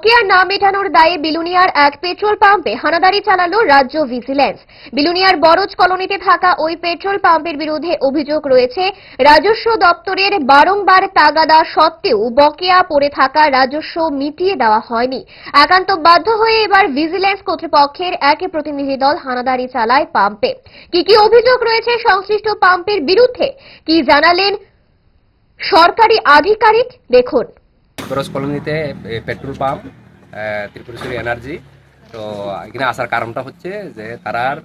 বকেয়া না মেটানোর দায়ে বিলুনিয়ার এক পেট্রোল পাম্পে হানাদারি চালালো রাজ্য ভিজিল্যান্স বিলুনিয়ার বরজ কলোনিতে থাকা ওই পেট্রোল পাম্পের বিরুদ্ধে অভিযোগ রয়েছে, রাজস্ব দপ্তরের বারংবার তাগাদা সত্ত্বেও বকেয়া পড়ে থাকা রাজস্ব মিটিয়ে দেওয়া হয়নি। একান্ত বাধ্য হয়ে এবার ভিজিল্যান্স কর্তৃপক্ষের এক প্রতিনিধি দল হানাদারি চালায় পাম্পে। কি কি অভিযোগ রয়েছে সংশ্লিষ্ট পাম্পের বিরুদ্ধে? কি জানালেন সরকারি আধিকারিক? দেখুন। বরস কলোনিতে পেট্রোল পাম্প ত্রিপুরেশ্বরী এনার্জি তো এখানে আসার কারণটা হচ্ছে যে তারার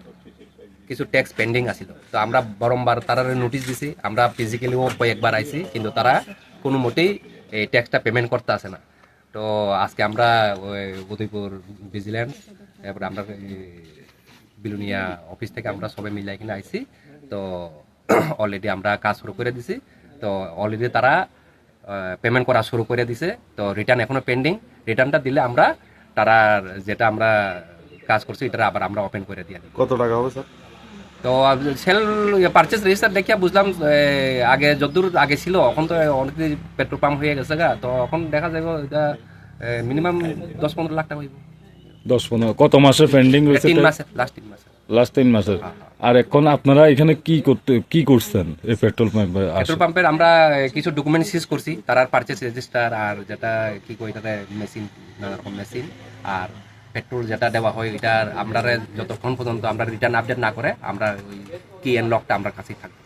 কিছু ট্যাক্স পেন্ডিং আছিল। তো আমরা বারংবার তারার নোটিশ দিছি, আমরা ফিজিক্যালিও কয়েকবার আইছি, কিন্তু তারা কোনো মতেই এই ট্যাক্সটা পেমেন্ট করতে আসে না। তো আজকে আমরা উদয়পুর ভিজিল্যান্স তারপরে আমরা বিলুনিয়া অফিস থেকে আমরা সবাই মিলে এখানে আইছি। তো অলরেডি আমরা কাজ শুরু করে দিছি। তো অলরেডি তারা পেমেন্ট করা শুরু করে দিছে। তো রিটার্ন এখনও পেন্ডিং রিটার্নটা দিলে আমরা তারা যেটা আমরা কাজ করছি এটা আবার আমরা ওপেন করে দিয়ে কত টাকা হবে স্যার? তো সেল পারচেস রেজিস্টার দেখিয়া বুঝলাম আগে যতদূর আগে ছিল এখন তো অনেক পেট্রোল পাম্প হয়ে গেছে গা। তো এখন দেখা যাবে এটা মিনিমাম দশ পনেরো লাখ টাকা হইব। দশ পনেরো কত মাসের পেন্ডিং রয়েছে তিন মাসে লাস্ট তিন মাসে। লাস্ট তিন মাসের? আর এখন আপনারা এখানে কি করতে, কি করছেন? এই পেট্রোল পাম্পে পেট্রোল পাম্পের আমরা কিছু ডকুমেন্ট সিজ করছি। তার আর পারচেস রেজিস্টার আর যেটা, কি কই এটাতে মেশিন নানা রকম মেশিন আর পেট্রোল যেটা দেওয়া হয়, এটা আমরা যতক্ষণ পর্যন্ত আমরা রিটার্ন আপডেট না করে, আমরা ওই কি এন লকটা আমরা কাছেই থাকব।